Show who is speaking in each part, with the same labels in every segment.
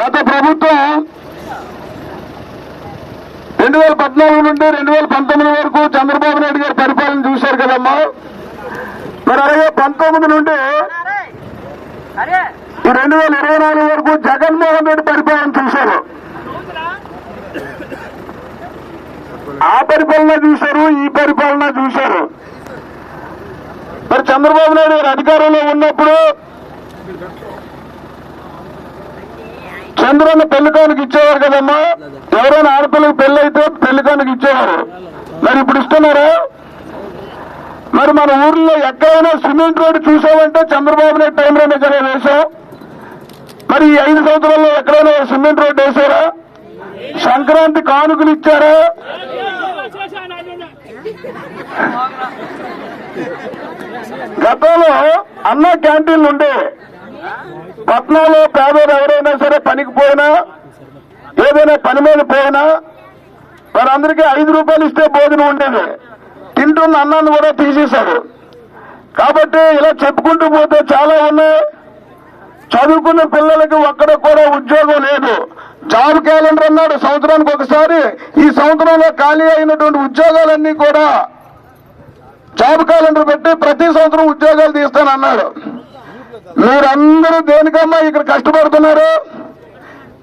Speaker 1: గత ప్రభుత్వం రెండు వేల పద్నాలుగు నుండి రెండు వేల పంతొమ్మిది వరకు చంద్రబాబు నాయుడు గారి పరిపాలన చూశారు కదమ్మా. మరి అలాగే పంతొమ్మిది నుండి రెండు వేల ఇరవై నాలుగు వరకు జగన్మోహన్ రెడ్డి పరిపాలన చూశారు. ఆ పరిపాలన చూశారు ఈ పరిపాలన చూశారు. మరి చంద్రబాబు నాయుడు గారు అధికారంలో ఉన్నప్పుడు చంద్రన్న పెళ్ళికానికి ఇచ్చేవారు కదమ్మా? ఎవరైనా ఆడపిల్లకి పెళ్ళి అయితే పెళ్ళికానికి ఇచ్చేవారు. మరి ఇప్పుడు ఇస్తున్నారా? మరి మన ఊర్లో ఎక్కడైనా సిమెంట్ రోడ్డు చూసామంటే చంద్రబాబు నాయుడు టైంలోనే కదా వేశాం మరి ఈ ఐదు సంవత్సరాల్లో ఎక్కడైనా సిమెంట్ రోడ్డు వేశారా సంక్రాంతి కానుకలు ఇచ్చారా? గతంలో అన్న క్యాంటీన్లు ఉండే. పట్నంలో పేదోడు ఎవరైనా సరే పనికి పోయినా ఏదైనా పని మీద పోయినా వారందరికీ ఐదు రూపాయలు ఇస్తే భోజనం ఉండేది. తింటున్న అన్నాన్ని కూడా తీసేశారు. కాబట్టి ఇలా చెప్పుకుంటూ పోతే చాలా ఉన్నాయి. చదువుకున్న పిల్లలకి ఒక్కడ కూడా ఉద్యోగం లేదు. జాబ్ క్యాలెండర్ అన్నాడు సంవత్సరానికి ఒకసారి. ఈ సంవత్సరంలో ఖాళీ అయినటువంటి ఉద్యోగాలన్నీ కూడా జాబ్ క్యాలెండర్ పెట్టి ప్రతి సంవత్సరం ఉద్యోగాలు తీస్తానన్నాడు. మీరందరూ దేనికమ్మా ఇక్కడ కష్టపడుతున్నారు?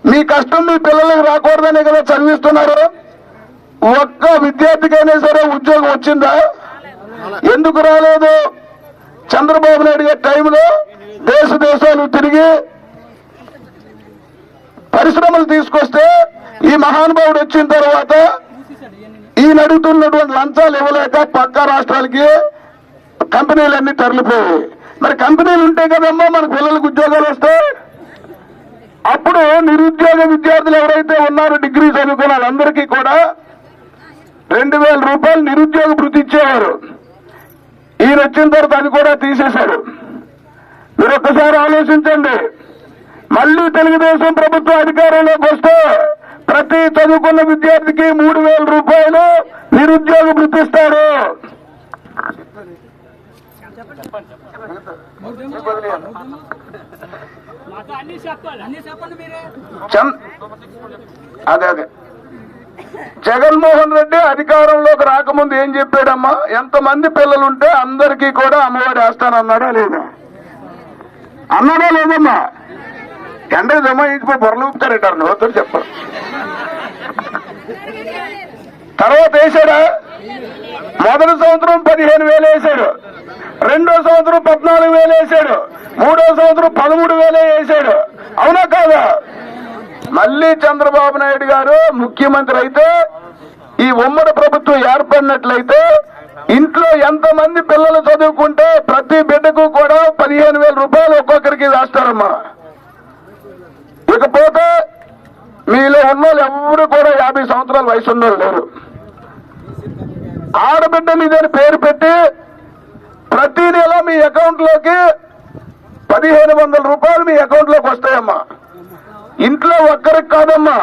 Speaker 1: మీ కష్టం మీ పిల్లలకు రాకూడదని కదా చదివిస్తున్నారు? ఒక్క విద్యార్థికైనా సరే ఉద్యోగం వచ్చిందా? ఎందుకు రాలేదు? చంద్రబాబు నాయుడు గారి టైంలో దేశ దేశాలు తిరిగి పరిశ్రమలు తీసుకొస్తే ఈ మహానుభావుడు వచ్చిన తర్వాత ఈయన అడుగుతున్నటువంటి లంచాలు ఇవ్వలేక పక్క రాష్ట్రాలకి కంపెనీలన్నీ తరలిపోయాయి. మరి కంపెనీలు ఉంటే కదమ్మా మన పిల్లలకు ఉద్యోగాలు వస్తాయి. అప్పుడు నిరుద్యోగ విద్యార్థులు ఎవరైతే ఉన్నారో డిగ్రీ చదువుకున్న వాళ్ళందరికీ కూడా రెండు వేల రూపాయలు నిరుద్యోగ వృత్తి ఇచ్చేవారు. ఈయన వచ్చిన తర్వాత అది కూడా తీసేశారు. మీరు ఒక్కసారి ఆలోచించండి. మళ్ళీ తెలుగుదేశం ప్రభుత్వం అధికారంలోకి వస్తే ప్రతి చదువుకున్న విద్యార్థికి మూడు వేల రూపాయలు నిరుద్యోగ వృత్తిస్తారు అదే అదే. జగన్మోహన్ రెడ్డి అధికారంలోకి రాకముందు ఏం చెప్పాడమ్మా? ఎంతమంది పిల్లలుంటే అందరికీ కూడా అమ్మఒడి వేస్తానన్నాడా లేదా? అన్నాడా లేదమ్మా? ఎండ జమాయించిపోయి బొరలు ఊపుతారంటారు. నువ్వు చెప్పరు? తర్వాత వేసాడా మొదటి సంవత్సరం పదిహేను వేలు వేశాడు రెండో సంవత్సరం పద్నాలుగు వేలు వేసాడు. మూడో సంవత్సరం పదమూడు వేలే వేశాడు అవునా కాదా? మళ్ళీ చంద్రబాబు నాయుడు గారు ముఖ్యమంత్రి అయితే ఈ ఉమ్మడి ప్రభుత్వం ఏర్పడినట్లయితే ఇంట్లో ఎంతమంది పిల్లలు చదువుకుంటే ప్రతి బిడ్డకు కూడా పదిహేను వేల రూపాయలు ఒక్కొక్కరికి వేస్తారమ్మా. ఇకపోతే మీలో ఉన్న వాళ్ళు ఎవరు కూడా యాభై సంవత్సరాల వయసు ఉన్నారు లేరు. ఆడబిడ్డ మీదని పేరు పెట్టి ప్రతి నెల మీ అకౌంట్లోకి పదిహేను వందల రూపాయలు మీ అకౌంట్లోకి వస్తాయమ్మా. ఇంట్లో ఒక్కరికి కాదమ్మా.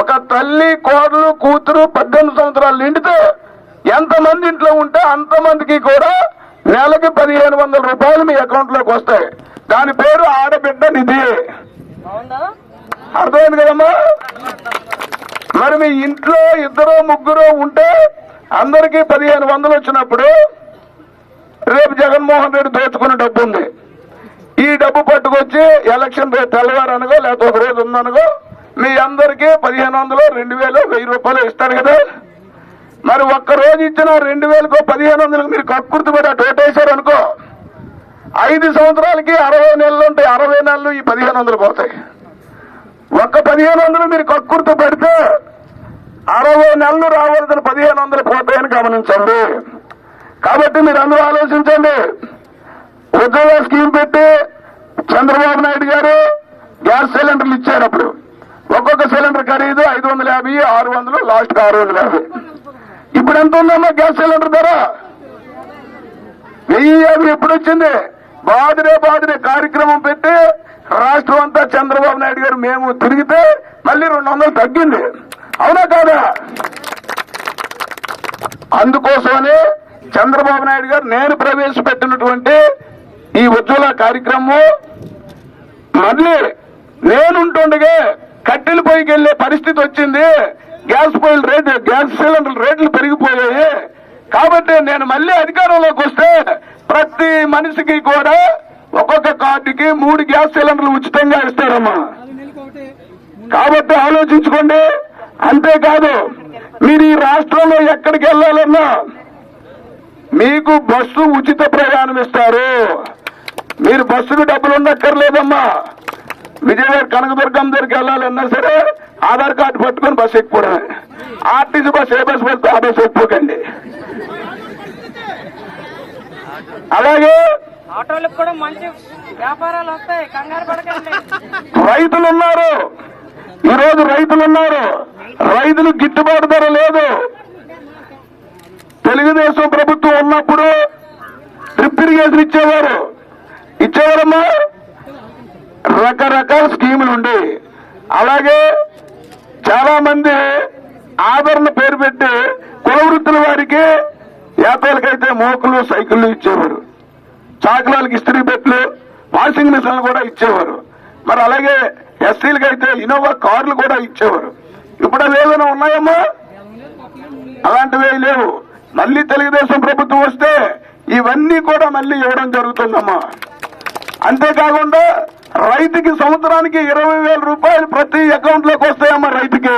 Speaker 1: ఒక తల్లి కోడలు కూతురు పద్దెనిమిది సంవత్సరాలు నిండితే ఎంతమంది ఇంట్లో ఉంటే అంతమందికి కూడా నెలకి పదిహేను వందల రూపాయలు మీ అకౌంట్లోకి వస్తాయి. దాని పేరు ఆడబిడ్డ నిధి. అర్థమైంది కదమ్మా? మరి మీ ఇంట్లో ఇద్దరు ముగ్గురు ఉంటే అందరికీ పదిహేను వందలు వచ్చినప్పుడు రేపు జగన్మోహన్ రెడ్డి దోచుకున్న డబ్బు ఉంది. ఈ డబ్బు పట్టుకొచ్చి ఎలక్షన్ రేపు తెల్లవారనగో లేకపోతే ఒక రోజు ఉందనుగో మీ అందరికీ పదిహేను వందలు రెండు వేలు వెయ్యి రూపాయలు ఇస్తారు కదా. మరి ఒక్క రోజు ఇచ్చిన రెండు వేలకు పదిహేను వందలకు మీరు కక్కుర్తి పడి అటు ఓటేశారు అనుకో ఐదు సంవత్సరాలకి అరవై నెలలు ఉంటాయి. అరవై నెలలు ఈ పదిహేను వందలు పోతాయి. ఒక్క పదిహేను వందలు మీరు కక్కుర్తి పెడితే అరవై నెలలు రావాల్సిన పదిహేను వందలు అని గమనించండి. కాబట్టి మీరు అందరూ ఆలోచించండి. ఉద్యోగ స్కీమ్ పెట్టి చంద్రబాబు నాయుడు గారు గ్యాస్ సిలిండర్లు ఇచ్చారు అప్పుడు ఒక్కొక్క సిలిండర్ ఖరీదు ఐదు వందల యాభై ఆరు వందలు లాస్ట్ ఆరు వందల యాభై. ఇప్పుడు ఎంత ఉందమ్మా గ్యాస్ సిలిండర్ ధర? వెయ్యి యాభై ఎప్పుడు వచ్చింది? బాదిరే బాదిరే కార్యక్రమం పెట్టి రాష్ట్రం అంతా చంద్రబాబు నాయుడు గారు మేము తిరిగితే మళ్ళీ రెండు వందలు తగ్గింది. అవునా కాదా? అందుకోసమని చంద్రబాబు నాయుడు గారు నేను ప్రవేశపెట్టినటువంటి ఈ ఉజ్వల కార్యక్రమం మళ్ళీ నేనుంటుండగా కట్టెల పొయ్యికి వెళ్ళే పరిస్థితి వచ్చింది. గ్యాస్ పొయ్యిల రేటు గ్యాస్ సిలిండర్ రేట్లు పెరిగిపోయాయి. కాబట్టి నేను మళ్ళీ అధికారంలోకి వస్తే ప్రతి మనిషికి కూడా ఒక్కొక్క కార్డుకి మూడు గ్యాస్ సిలిండర్లు ఉచితంగా ఇస్తారమ్మా. కాబట్టి ఆలోచించుకోండి. అంతేకాదు మీరు ఈ రాష్ట్రంలో ఎక్కడికి వెళ్ళాలన్నా మీకు బస్సు ఉచిత ప్రయాణం ఇస్తారు. మీరు బస్సుకు డబ్బులు ఉండక్కర్లేదమ్మా. విజయవాడ కనకదుర్గం దగ్గరికి వెళ్ళాలన్నా సరే ఆధార్ కార్డు పట్టుకొని బస్సు ఎక్కిపోవడమే ఆర్టీసీ బస్సు ఏ బస్సు పడితే ఆ బస్సు ఎక్కిపోకండి అలాగే
Speaker 2: ఆటోలకు కూడా మంచి వ్యాపారాలు వస్తాయి. కంగారు పడకండి.
Speaker 1: రైతులు ఉన్నారు. ఈరోజు రైతులు ఉన్నారు. రైతులు గిట్టుబాటు ధర లేదు. తెలుగుదేశం ప్రభుత్వం ఉన్నప్పుడు డ్రిప్ ఇరిగేషన్ ఇచ్చేవారు. ఇచ్చేవారమ్మా? రకరకాల స్కీములు ఉండి. అలాగే చాలా మంది ఆదరణ పేరు పెట్టి కుల వృత్తుల వారికి యాత్రలకైతే మోకులు సైకిళ్ళు ఇచ్చేవారు. చాకలాలకి ఇస్త్రీ బెట్లు వాషింగ్ మిషన్లు కూడా ఇచ్చేవారు. మరి అలాగే ఎస్సీలకి అయితే ఇన్నోవా కార్లు కూడా ఇచ్చేవారు. ఇప్పుడు అవి ఏదైనా ఉన్నాయమ్మా? అలాంటివి లేవు. మళ్ళీ తెలుగుదేశం ప్రభుత్వం వస్తే ఇవన్నీ కూడా మళ్ళీ ఇవ్వడం జరుగుతుందమ్మా. అంతేకాకుండా రైతుకి సంవత్సరానికి ఇరవై వేల రూపాయలు ప్రతి అకౌంట్లోకి వస్తాయమ్మా రైతుకి.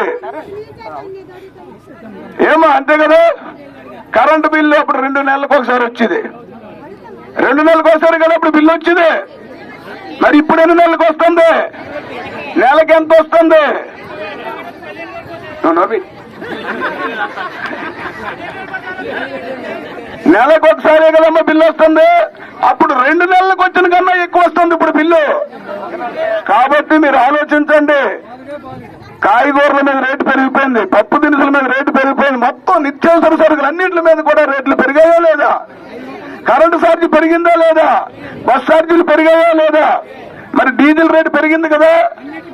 Speaker 1: ఏమో అంతే కదా? కరెంటు బిల్లు అప్పుడు రెండు నెలలకు ఒకసారి వచ్చేది. రెండు నెలలకు ఒకసారి కదా అప్పుడు బిల్లు వచ్చింది? మరి ఇప్పుడు ఎన్ని నెలలకు వస్తుంది? నెలకి ఎంత వస్తుంది? నవ్వి. నెలకు ఒకసారి కదమ్మ బిల్లు వస్తుంది. అప్పుడు రెండు నెలలకు వచ్చిన కన్నా ఎక్కువ వస్తుంది ఇప్పుడు బిల్లు. కాబట్టి మీరు ఆలోచించండి. కాయగూరల మీద రేటు పెరిగిపోయింది పప్పు దినుసుల మీద రేటు పెరిగిపోయింది. మొత్తం నిత్యావసర సరుకులు అన్నింటి మీద కూడా రేట్లు పెరిగాయో లేదా? కరెంటు ఛార్జీ పెరిగిందా లేదా? బస్ ఛార్జీలు పెరిగాయో లేదా? మరి డీజిల్ రేటు పెరిగింది కదా.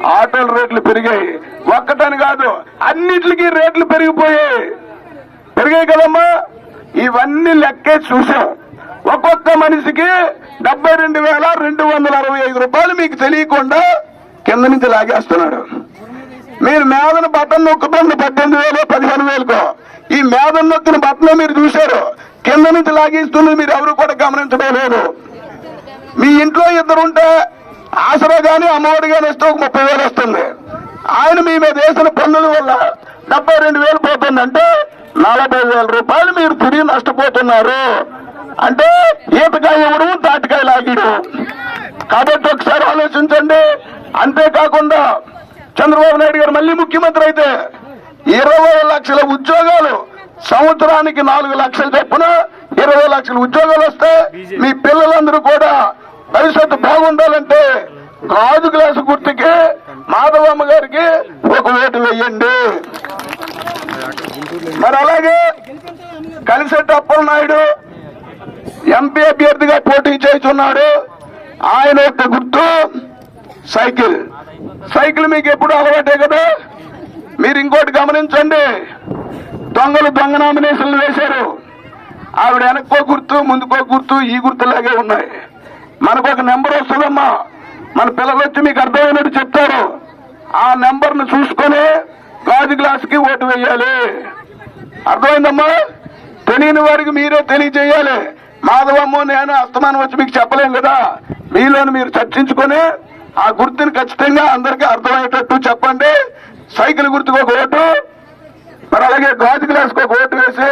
Speaker 1: ఆటోల రేట్లు పెరిగాయి. ఒక్కటని కాదు అన్నిటికీ రేట్లు పెరిగిపోయాయి. పెరిగాయి కదమ్మా. ఇవన్నీ లెక్కే చూసాం. ఒక్కొక్క మనిషికి డెబ్బై రెండు వేల రెండు వందల అరవై ఐదు రూపాయలు మీకు తెలియకుండా కింద నుంచి లాగేస్తున్నాడు. మీరు మేదన బటన్ నొక్కుతుంది పద్దెనిమిది వేలు పదిహేను వేలుకో. ఈ మేదన నొక్కిన బట్టను మీరు చూశారు. కింద నుంచి లాగేస్తుంది మీరు ఎవరు కూడా గమనించడం లేదు మీ ఇంట్లో ఇద్దరు ఉంటే ఆసరా కానీ అమ్మఒడి కానీ ఇస్తే ఒక ముప్పై వేలు వస్తుంది. ఆయన మీ మీద వేసిన పన్నుల వల్ల డెబ్బై రెండు వేలు పోతుందంటే నలభై వేల రూపాయలు మీరు తిరిగి నష్టపోతున్నారు. అంటే ఈతకాయ ఇవ్వడం తాటికాయ లాగిడు. కాబట్టి ఒకసారి ఆలోచించండి. అంతేకాకుండా చంద్రబాబు నాయుడు గారు మళ్ళీ ముఖ్యమంత్రి అయితే ఇరవై లక్షల ఉద్యోగాలు సంవత్సరానికి నాలుగు లక్షలు చొప్పున ఇరవై లక్షల ఉద్యోగాలు వస్తే మీ పిల్లలందరూ కూడా భవిష్యత్తు గాజు గ్లాసు గుర్తుకి మాధవమ్మ గారికి ఒక ఓటు వేయండి. మరి అలాగే కలిసెట్టి అప్పలనాయుడు ఎంపీ అభ్యర్థిగా పోటీ చేస్తున్నాడు. ఆయన యొక్క గుర్తు సైకిల్. సైకిల్ మీకు ఎప్పుడు అలవాటే కదా? మీరు ఇంకోటి గమనించండి. దొంగలు దొంగ నామినేషన్లు వేశారు. ఆవిడ వెనక్కో గుర్తు ముందుకో గుర్తు ఈ గుర్తులాగే ఉన్నాయి. మనకు ఒక నెంబర్ వస్తుందమ్మా. మన పిల్లలు వచ్చి మీకు అర్థమైనట్టు చెప్తారు. ఆ నెంబర్ను చూసుకొని గాజు గ్లాస్కి ఓటు వేయాలి. అర్థమైందమ్మా? తెలియని వారికి మీరే తెలియజేయాలి. మాధవమ్మ నేను అస్తమానం వచ్చి మీకు చెప్పలేం కదా? మీలోని మీరు చర్చించుకొని ఆ గుర్తుని ఖచ్చితంగా అందరికీ అర్థమయ్యేటట్టు చెప్పండి. సైకిల్ గుర్తుకు ఒక ఓటు మరి అలాగే గాజు గ్లాస్ ఒక ఓటు వేసి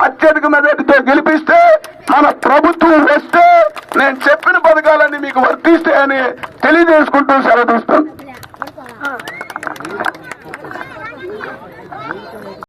Speaker 1: అత్యధిక మెజార్టీతో గెలిపిస్తే మన ప్రభుత్వం వస్తే నేను చెప్పిన మీకు వర్తిస్తాయని తెలియజేసుకుంటూ సెలవు